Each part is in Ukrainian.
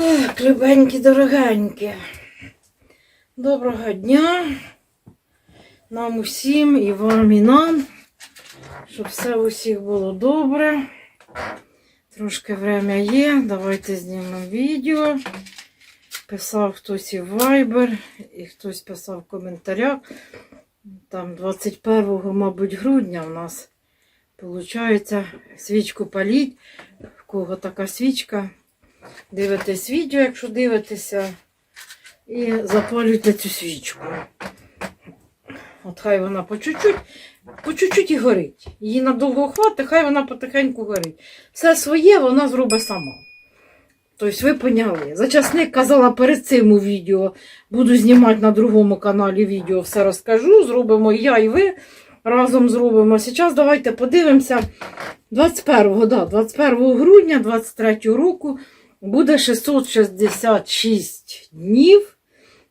Так, любенькі, дорогенькі. Доброго дня. Нам усім і вам, і нам. Щоб все у всіх було добре. Трошки время є. Давайте знімемо відео. Писав хтось і Viber, і хтось писав в коментарях. Там 21, мабуть, грудня у нас виходить свічку паліть. В кого така свічка. Дивитесь відео, якщо дивитеся, і запалюйте цю свічку. От хай вона по чуть-чуть, по чуть-чуть і горить. Її надовго хватить, хай вона потихеньку горить. Все своє вона зробить сама. Тобто ви поняли. Зачасник казала перед цим у відео. Буду знімати на другому каналі відео, все розкажу. Зробимо я і ви разом зробимо. Зараз давайте подивимося. 21, да, 21 грудня 23 року буде 666 днів,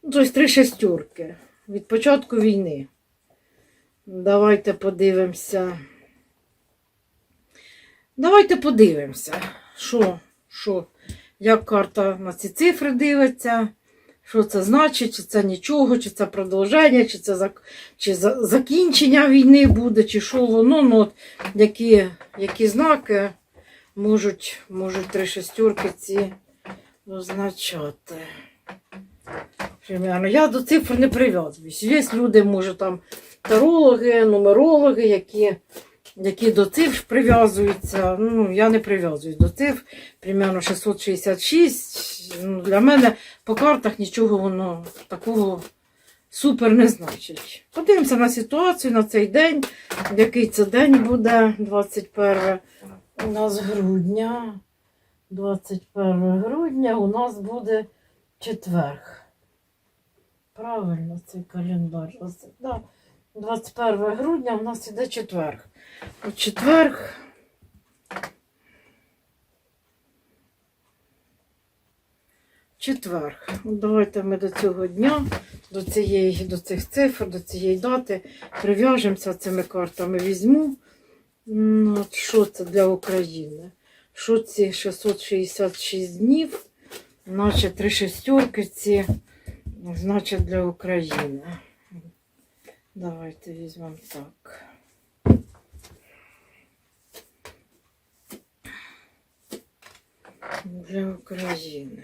ну, тобто три шестерки від початку війни. Давайте подивимося. Давайте подивимося, що, що, як карта на ці цифри дивиться, що це значить, чи це нічого, чи це продовження, чи це зак... чи за... закінчення війни буде, чи що воно, ну, от, які, які знаки можуть, можуть три шестерки ці означати. Примерно. Я до цифр не прив'язуюсь. Є люди, може, там тарологи, нумерологи, які, які до цифр прив'язуються. Ну, я не прив'язуюсь до цифр. Примерно 666. Ну, для мене по картах нічого воно такого супер не значить. Подивимося на ситуацію на цей день. Який це день буде 21 у нас грудня. 21 грудня у нас буде четверг. Правильно, цей календар. Да. 21 грудня у нас іде четверг. У четверг. Четверг. Давайте ми до цього дня, до, цієї, до цих цифр, до цієї дати прив'яжемося цими картами. Візьму. Ну, що це для України? Що ці 666 днів, наче три шестерки ці, значить для України. Давайте візьмемо так. Для України.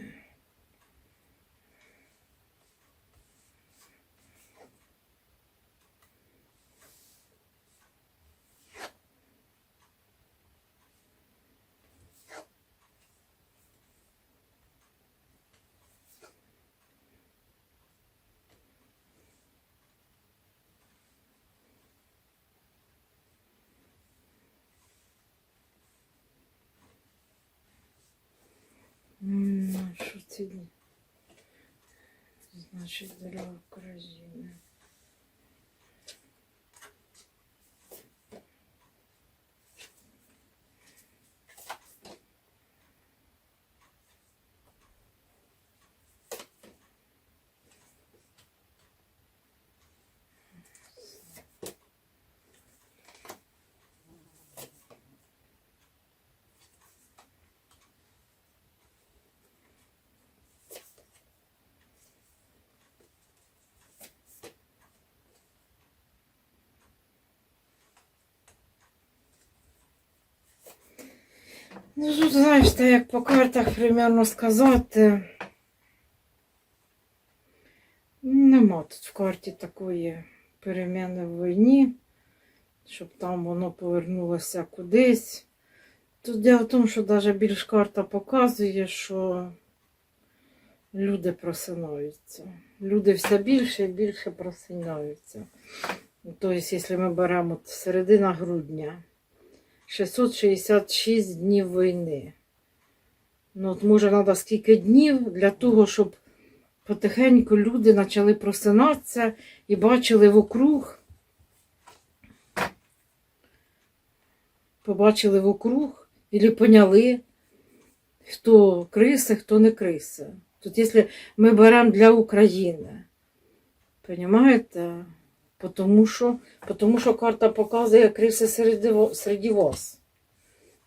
А значит значить України? Ну, тут, знаєш, та як по картах примерно сказати. Нема тут в карті такої переміни в війні, щоб там воно повернулося кудись. Тут діло в тому, що навіть більш карта показує, що люди просинаються. Люди все більше і більше просинаються. Тобто, якщо ми беремо середина грудня. 666 днів війни. Ну, от може, треба скільки днів для того, щоб потихеньку люди почали просинатися і бачили вокруг, побачили вокруг, і поняли, хто криси, хто не криси. Тут, якщо ми беремо для України, розумієте? Потому що, потому що карта показує криси серед, вас.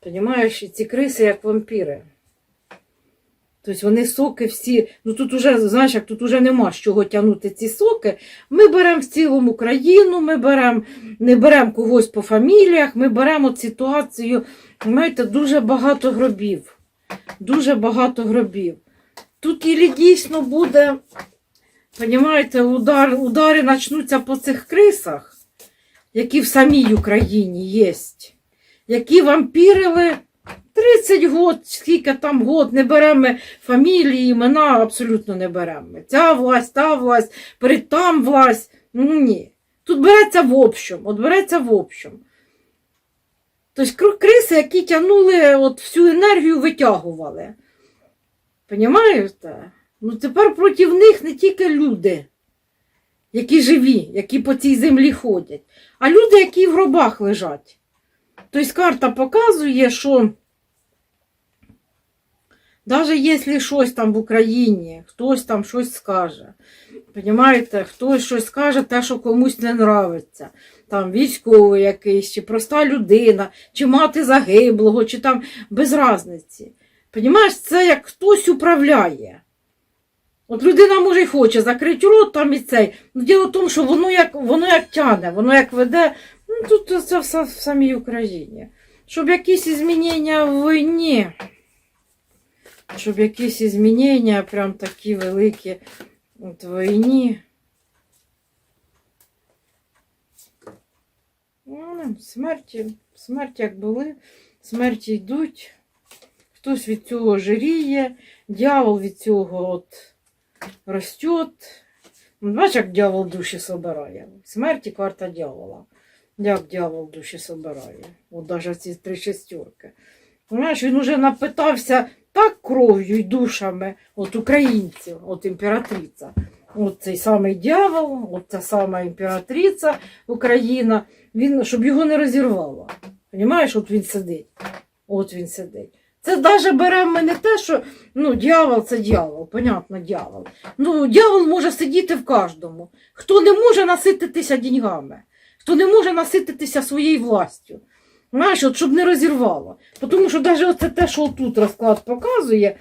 Понимаєш, і ці криси як вампіри. Тобто вони соки всі, ну тут уже, знаєш, як тут уже нема з чого тягнути ці соки. Ми беремо в цілому країну, ми беремо, не беремо когось по фаміліях, ми беремо ситуацію. Знаєте, дуже багато гробів. Дуже багато гробів. Тут і дійсно буде, понімаєте, удар, удари почнуться по цих крисах, які в самій Україні є, які вампірили 30 год, скільки там год, не беремо фамілії, імена, абсолютно не беремо. Ця власть, та власть, перед там власть. Ну ні. Тут береться в общем, от береться в общем. Тобто криси, які тягнули, от всю енергію витягували. Понімаєте? Ну тепер проти них не тільки люди, які живі, які по цій землі ходять, а люди, які в гробах лежать. Тобто карта показує, що навіть якщо щось там в Україні, хтось там щось скаже, Понімаєте, хтось щось скаже, те, що комусь не нравиться. Там військовий якийсь, чи проста людина, чи мати загиблого, чи там без разниці. Понімаєш, це як хтось управляє. От людина може й хоче закрити рот там і цей. Ну, діло в тому, що воно як, воно як тяне, воно як веде. Ну, тут це все в самій Україні. Щоб якісь змінення в війні, щоб якісь змінення прям такі великі от в війні. Ну, смерті, смерті як були, смерті йдуть. Хтось від цього жиріє, дьявол від цього от росте. Ну, Бачиш, як дьявол душі собирає. Смерті карта дьявола. Як дьявол душі собирає. От навіть ці три шестерки. Знаєш, він уже напитався так кров'ю і душами от українців, от імператриця. От цей самий дьявол, от ця сама імператриця Україна, він, щоб його не розірвало. Понімаєш, от він сидить. От він сидить. Це навіть беремо не те, що ну, дьявол це дьявол, понятно, дьявол. Ну, дьявол може сидіти в кожному. Хто не може насититися деньгами, хто не може насититися своєю властю. Знаєш, от щоб не розірвало. Тому що навіть оце те, що тут розклад показує,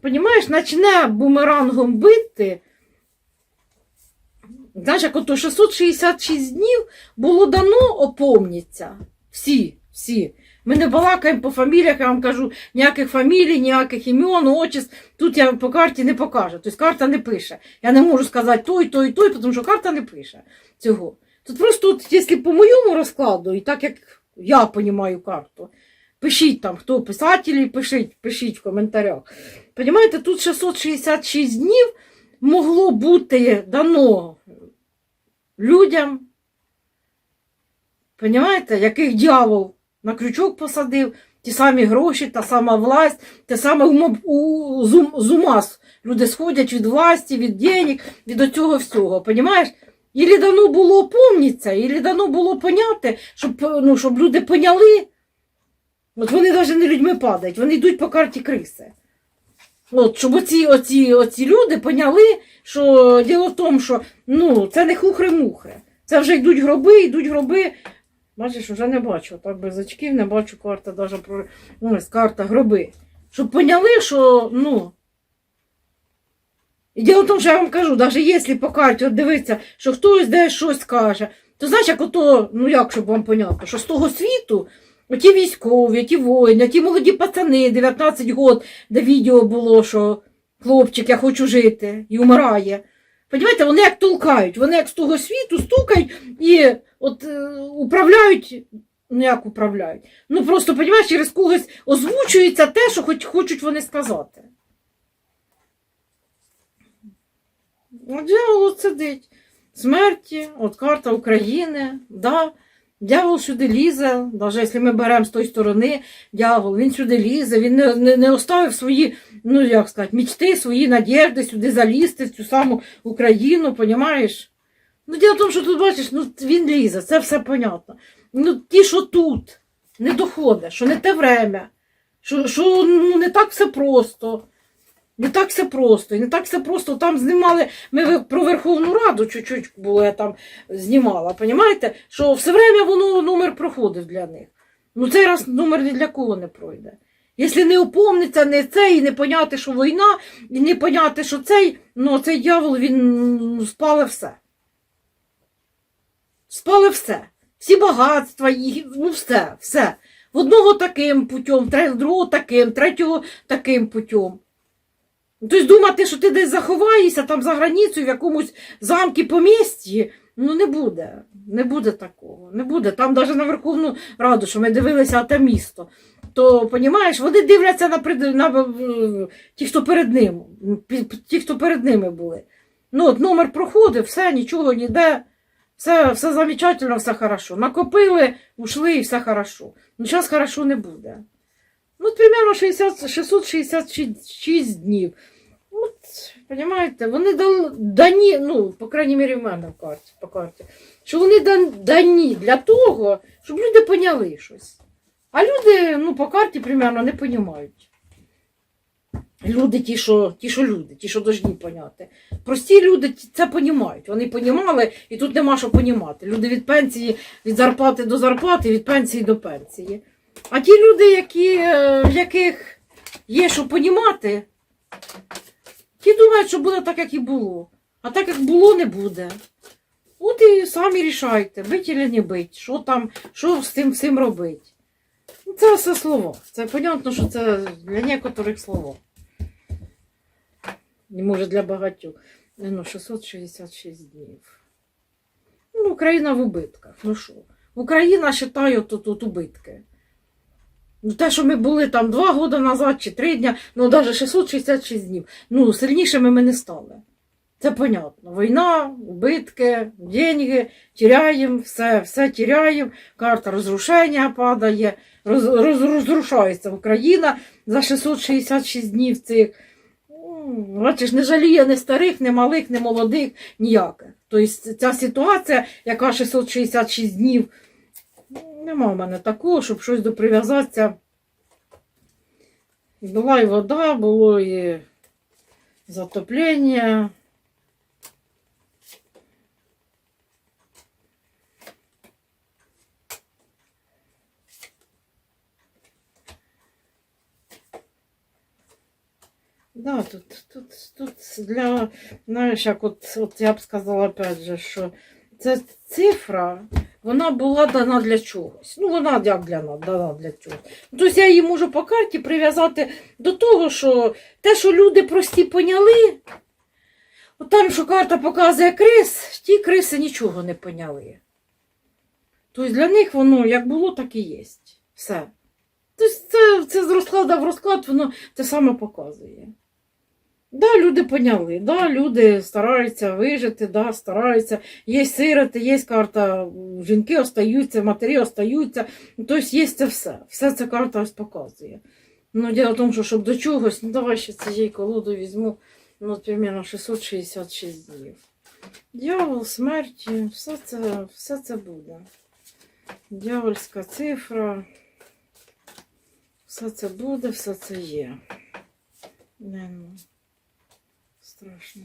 понімаєш, почне бумерангом бити. Знаєш, як ото 666 днів було дано опомніться. Всі, всі. Ми не балакаємо по фаміліях, я вам кажу, ніяких фамілій, ніяких імен, отчеств. Тут я по карті не покажу. Тобто карта не пише. Я не можу сказати той, той, той, тому що карта не пише цього. Тут просто, от, якщо по моєму розкладу, і так як я розумію карту, пишіть там, хто писателі, пишіть, пишіть в коментарях. Понімаєте, тут 666 днів могло бути дано людям, понімаєте, яких дьявол на крючок посадив, ті самі гроші, та сама власть, те саме у, з, ум- з ума с- люди сходять від власті, від денег, від оцього всього, понімаєш? Ілі дано було опомнитися, ілі дано було поняти, щоб, ну, щоб люди поняли. От вони навіть не людьми падають, вони йдуть по карті криси. От, щоб оці, оці, оці люди поняли, що діло в тому, що ну, це не хухри-мухри. Це вже йдуть гроби, йдуть гроби. Бачиш, вже не бачу. Так без очків не бачу карта, навіть про ну, карта гроби. Щоб поняли, що ну. І діло в тому, що я вам кажу, навіть якщо по карті от дивиться, що хтось десь щось каже, то знаєш, як ото, ну як щоб вам понятно, що з того світу оті військові, ті воїни, ті молоді пацани, 19 років, де відео було, що хлопчик, я хочу жити, і вмирає. Понімаєте, вони як толкають, вони як з того світу стукають і от е, управляють, ну як управляють. Ну просто, понімаєш, через когось озвучується те, що хоч хочуть вони сказати. От дьявол сидить. Смерті, от карта України, да. Дьявол сюди лізе, навіть якщо ми беремо з тої сторони, дьявол, він сюди лізе, він не, не, не оставив свої, ну як сказати, мічти, свої надіжди сюди залізти в цю саму Україну, понімаєш? Ну, діло в тому, що тут бачиш, ну він лізе, це все понятно. Ну, ті, що тут, не доходить, що не те время, що, що ну, не так все просто. Не так все просто. Не так все просто. Там знімали, ми про Верховну Раду чуть-чуть було, я там знімала, понімаєте? Що все время воно номер проходив для них. Ну цей раз номер ні для кого не пройде. Якщо не опомниться, не це, і не поняти, що війна, і не поняти, що цей, ну цей дьявол, він ну, спале все. Спале все. Всі багатства, їх, ну все, все. В одного таким путем, другого таким, третього таким путем. Тобто думати, що ти десь заховаєшся там за границею в якомусь замкі помісті, ну не буде. Не буде такого. Не буде. Там навіть на Верховну Раду, що ми дивилися те місто, то понімаєш, вони дивляться на, пред- на е, ті, хто перед ним, ті, хто перед ними були. Ну, от номер проходив, все, нічого ніде. Все, все замечательно, все хорошо. Накопили, ушли і все хорошо. Ну, зараз хорошо не буде. Ну, примерно 60, 666 днів. От, понимаєте, вони дал- дані, ну, по крайній мірі, в мене в карті, по карті, що вони дані для того, щоб люди поняли щось. А люди, ну, по карті, примерно, не понімають. Люди, ті, що, ті, що люди, ті, що повинні поняти. Прості люди це понімають. Вони понімали, і тут нема що понімати. Люди від пенсії, від зарплати до зарплати, від пенсії до пенсії. А ті люди, які, е, в яких є що понімати, ті думають, що буде так, як і було. А так, як було, не буде. От і самі рішайте, бить чи не бить, що там, що з тим всім робити. Ну, Це все слова. Це понятно, що це для некоторих слова. Не може для багатьох. Ну, 666 днів. Ну, Україна в убитках. Ну що? Україна вважає тут убитки. Ну, те, що ми були там два роки назад чи три дня, ну навіть 666 днів. Ну, сильнішими ми не стали. Це понятно. Війна, убитки, деньги, теряємо, все, все теряємо, карта розрушення падає, роз, роз, розрушається Україна за 666 днів цих. Бачиш, не жаліє ні старих, ні малих, ні молодих, ніяких. Тобто ця ситуація, яка 666 днів, нема в мене такого, щоб щось доприв'язатися. Була і вода, було і затоплення. Да, тут, тут, тут для, знаєш, як от, от я б сказала опять же, що ця цифра, вона була дана для чогось. Ну, вона як для нас, дана для чогось. Ну, Тобто я її можу по карті прив'язати до того, що те, що люди прості поняли, от там, що карта показує крис, ті криси нічого не поняли. Тобто для них воно як було, так і є. Все. Тобто це, це з розкладу в розклад, воно те саме показує. Да, люди поняли, да, люди стараються вижити, да, стараються. Є сироти, є карта, жінки остаються, матері остаються. Тобто є це все. Все це карта ось показує. Ну, діло в тому, що щоб до чогось, ну давай ще цієї колоду візьму, ну, от, примерно 666 днів. Дьявол, смерті, все це, все це буде. Дьявольська цифра. Все це буде, все це є. Не, ну, страшно.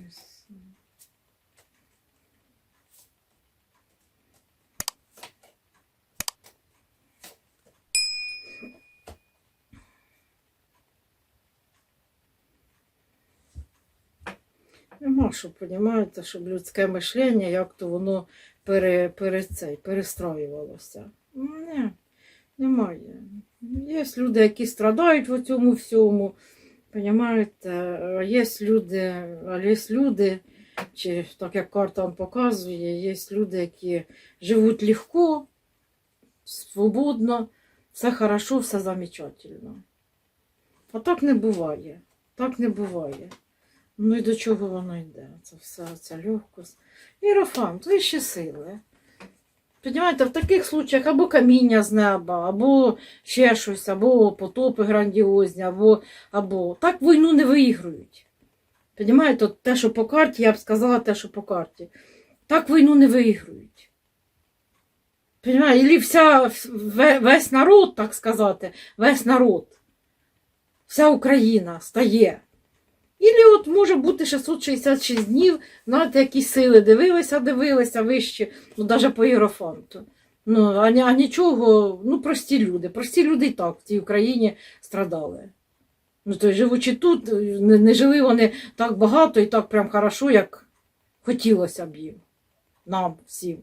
Нема що, розумієте, щоб людське мишлення, як то воно пере, пере цей, перестроювалося. Не, немає. Є люди, які страдають в цьому всьому. Понимаєте, є люди, є люди, чи так як карта вам показує, є люди, які живуть легко, свободно, все хорошо, все замечательно. А так не буває. Так не буває. Ну і до чого воно йде? Це все, ця легкость. Іерофант, вищі сили. Понимаєте, в таких случаях або каміння з неба, або ще щось, або потопи грандіозні, або, або. Так війну не виіграють. Понимаєте, те, що по карті, я б сказала те, що по карті. Так війну не виіграють. Ілі вся, весь народ, так сказати, весь народ, вся Україна стає. Ілі от може бути 666 днів, знаєте, які сили дивилися, дивилися вище, ну навіть по іерофанту. Ну, а, а нічого, ну прості люди. Прості люди і так в цій Україні страдали. Ну, то живучи тут, не, не жили вони так багато і так прям хорошо, як хотілося б їм. Нам всім.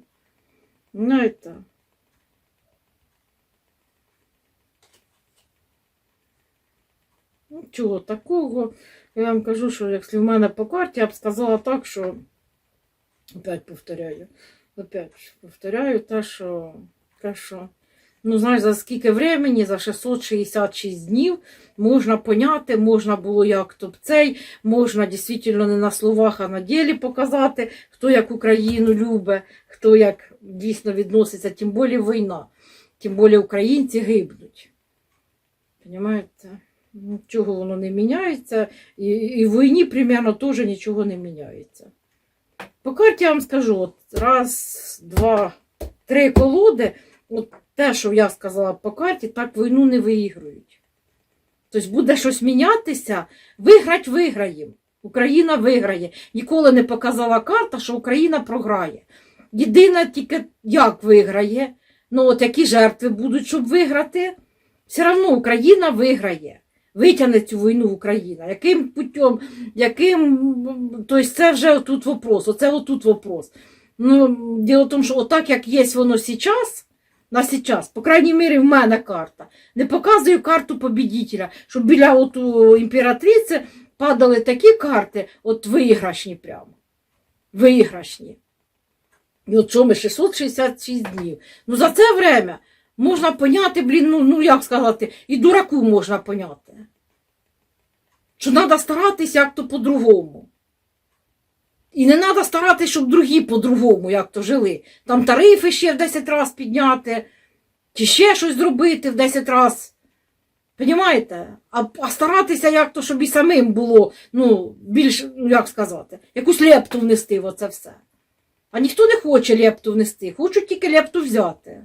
Ну, це. Ну, чого такого? Я вам кажу, що якщо в мене по карті, я б сказала так, що опять повторяю. Опять повторяю те, що, те, що ну, знаєш, за скільки времени, за 666 днів можна поняти, можна було як то цей, можна дійсно не на словах, а на ділі показати, хто як Україну любить, хто як дійсно відноситься, тим більше війна, тим більше українці гибнуть. Понимаєте? Нічого воно не міняється, і, і в війні примерно теж нічого не міняється. По карті я вам скажу: от раз, два, три колоди, от те, що я сказала по карті, так війну не виіграють. Тобто буде щось мінятися, виграть виграємо. Україна виграє. Ніколи не показала карта, що Україна програє. Єдине тільки як виграє, ну от які жертви будуть, щоб виграти, все одно Україна виграє. Витягне цю війну Україна. Яким путем, яким. Тобто це вже тут вопрос. Оце отут вопрос. Ну, діло в тому, що отак, як є воно зараз, на сейчас, по крайній мірі, в мене карта. Не показую карту побідителя, щоб біля оту імператриці падали такі карти, от виграшні прямо. Виграшні. І от що ми 666 днів. Ну за це время можна поняти, блін, ну, ну як сказати, і дураку можна поняти. Що треба старатися як то по-другому. І не треба старатися, щоб другі по-другому, як то жили. Там тарифи ще в 10 разів підняти, чи ще щось зробити в 10 разів. Понімаєте? А, а старатися, як то, щоб і самим було, ну, більш, ну як сказати, якусь лепту внести в оце все. А ніхто не хоче лепту внести, хочуть тільки лепту взяти.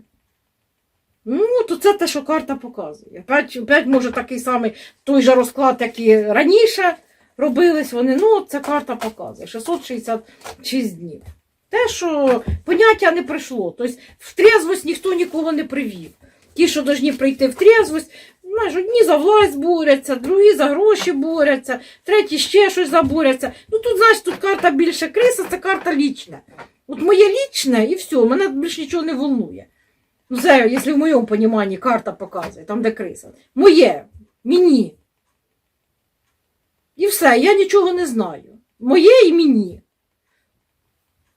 Ну, то це те, що карта показує. Опять, опять може такий самий той же розклад, як і раніше робились вони. Ну, це карта показує. 666 днів. Те, що поняття не прийшло. Тобто в трезвость ніхто нікого не привів. Ті, що повинні прийти в трезвость, знаєш, одні за власть борються, другі за гроші борються, треті ще щось заборються. Ну тут, знаєш, тут карта більше криса, це карта лічна. От моє лічне і все, мене більше нічого не волнує. Ну, це, якщо в моєму розумінні карта показує, там де криса. Моє, мені. І все, я нічого не знаю. Моє і мені.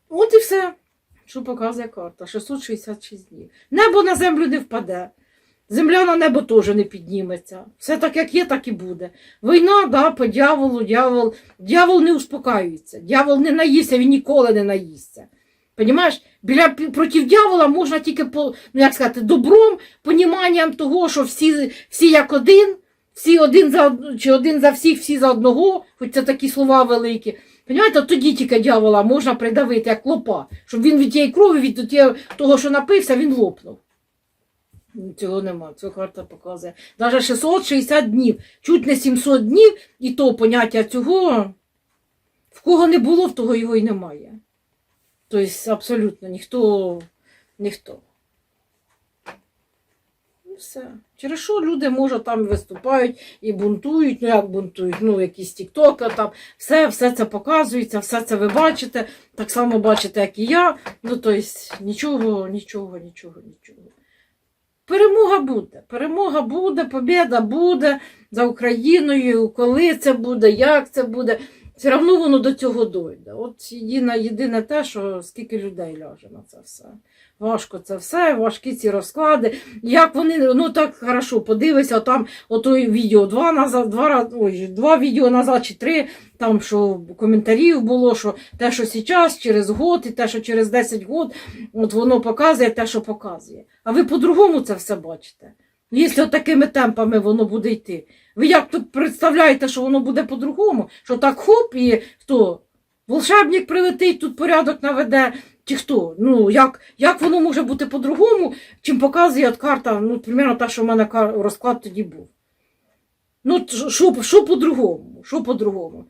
От і все, що показує карта. 666 днів. Небо на землю не впаде. Земля на небо теж не підніметься. Все так, як є, так і буде. Війна, да, по дьяволу, дьявол. Дьявол не успокаюється. Дьявол не наїсться, він ніколи не наїсться. Понімаєш, біля проти дьявола можна тільки по, ну як сказати, добром, поніманням того, що всі, всі як один, всі один за чи один за всіх, всі за одного, хоч це такі слова великі. Понімаєте, тоді тільки дьявола можна придавити, як клопа, щоб він від тієї крові, від того, що напився, він лопнув. Цього нема, цього карта показує. Навіть 660 днів, чуть не 700 днів, і то поняття цього, в кого не було, в того його й немає. Тобто абсолютно ніхто, ніхто. Ну все. Через що люди, може, там виступають і бунтують, ну як бунтують, ну якісь тіктоки там, все, все це показується, все це ви бачите, так само бачите, як і я. Ну, тобто, нічого, нічого, нічого, нічого. Перемога буде, перемога буде, побіда буде за Україною, коли це буде, як це буде. Все одно воно до цього дойде. От єдине, єдине те, що скільки людей ляже на це все. Важко це все, важкі ці розклади. Як вони, ну так хорошо, подивися, там ото відео два назад, два, раз- ой, два відео назад чи три, там що коментарів було, що те, що зараз, через год, і те, що через 10 год, от воно показує те, що показує. А ви по-другому це все бачите. Якщо такими темпами воно буде йти. Ви як тут представляєте, що воно буде по-другому? Що так хоп, і хто? Волшебник прилетить, тут порядок наведе, чи хто? Ну, як, як воно може бути по-другому, чим показує от карта, ну, примерно та, що в мене розклад тоді був. Ну, що, по-другому? Що по-другому?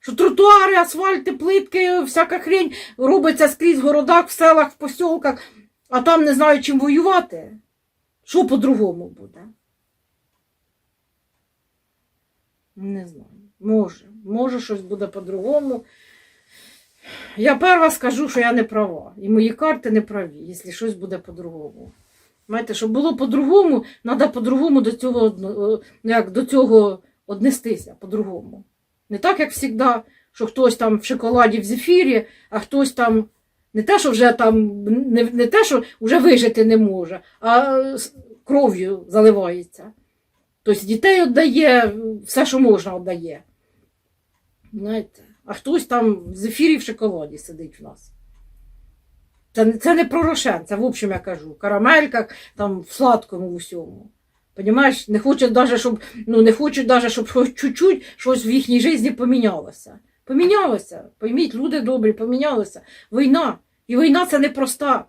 Що тротуари, асфальти, плитки, всяка хрень робиться скрізь в городах, в селах, в посілках. а там не знають чим воювати, що по-другому буде? Не знаю. Може. Може, щось буде по-другому. Я перша скажу, що я не права. І мої карти не праві, якщо щось буде по-другому. Знаєте, щоб було по-другому, треба по-другому до цього, е, як, до цього однестися по-другому. Не так, як завжди, що хтось там в шоколаді в зефірі, а хтось там не те, що вже там не, не те, що вже вижити не може, а кров'ю заливається. Тобто дітей віддає, все, що можна, віддає. Знаєте, а хтось там в зефірі в шоколаді сидить в нас. Це, це не про рошен, це в общем я кажу. В карамельках, там в сладкому в усьому. Понімаєш, не хочуть даже, щоб, ну, не хочуть даже, щоб хоч чуть-чуть щось в їхній житті помінялося. Помінялося. Пойміть, люди добрі, помінялося. Війна. І війна це непроста.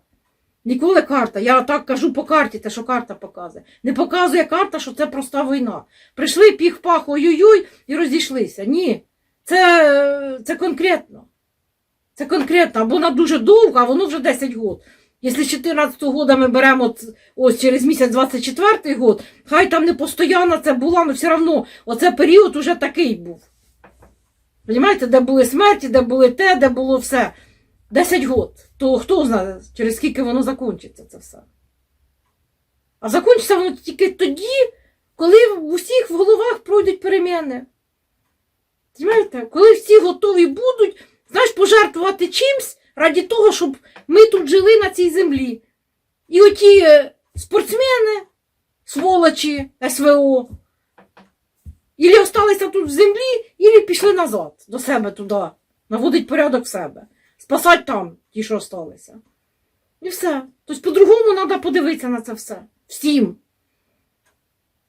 Ніколи карта. Я так кажу по карті, те, що карта показує. Не показує карта, що це проста війна. Прийшли піх-пах, ой-ой-ой і розійшлися. Ні. Це, це конкретно. Це конкретно, або вона дуже довга, а воно вже 10 років. Якщо з 14 года ми беремо ось через місяць 24 год, хай там не постійно це була, але все одно оце період уже такий був. Понімаєте, де були смерті, де були те, де було все. 10 год. То хто знає, через скільки воно закінчиться це все. А закінчиться воно тільки тоді, коли в усіх в головах пройдуть переміни. Знаєте, коли всі готові будуть, знаєш, пожертвувати чимсь раді того, щоб ми тут жили на цій землі. І оті е, спортсмени, сволочі, СВО, ілі осталися тут в землі, ілі пішли назад до себе туди, наводить порядок в себе, спасать там ті, що осталися. І все. Тобто по-другому треба подивитися на це все. Всім.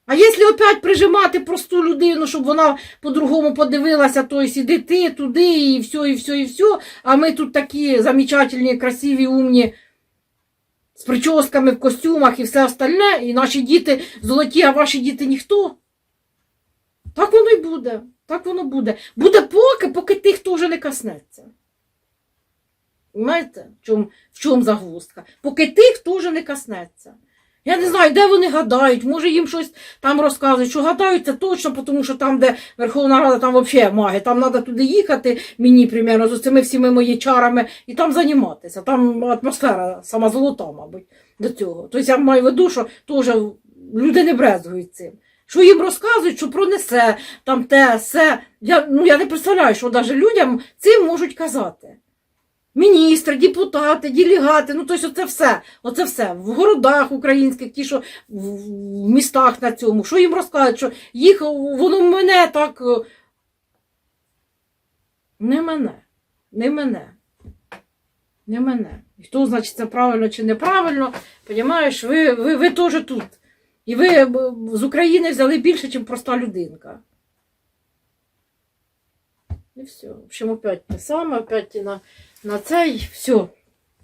А якщо опять прижимати просту людину, щоб вона по-другому подивилася, то іди ти туди, і все, і все, і все. А ми тут такі замечательні, красиві, умні, з прическами в костюмах і все остальне, і наші діти золоті, а ваші діти ніхто. Так воно й буде. Так воно буде. Буде поки, поки тих теж не коснеться. Знаєте, в чому, в чому загвоздка? Поки тих теж не коснеться. Я не знаю, де вони гадають, може їм щось там розказують, що гадають це точно, тому що там, де Верховна Рада, там взагалі маги, там треба туди їхати, мені, примерно, з цими всіми моїми чарами, і там займатися. Там атмосфера сама золота, мабуть, до цього. Тобто я маю в виду, що теж люди не брезгують цим. Що їм розказують, що пронесе, там те, все. Я, ну, я не представляю, що навіть людям цим можуть казати. Міністри, депутати, делегати, ну тобто оце все. Оце все. В городах українських, ті, що в містах на цьому, що їм розказують, що їх воно мене так. Не мене. Не мене. Не мене. І хто, значить, це правильно чи неправильно, понімаєш, ви, ви, ви теж тут. І ви е, з України взяли більше, ніж проста людинка. І все. В общем, опять те саме, опять і на, на цей, все.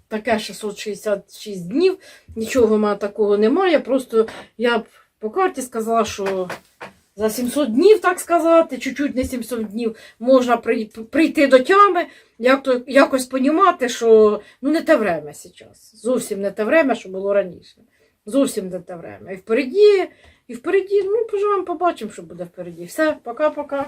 Таке 666 днів, нічого в мене такого немає. Просто я б по карті сказала, що за 700 днів, так сказати, чуть-чуть не 700 днів, можна прийти до тями, як то, якось понімати, що ну, не те время зараз. Зовсім не те время, що було раніше. Зовсім не те время. І впереді, і впереді, ну, поживемо, побачимо, що буде впереді. Все, пока-пока.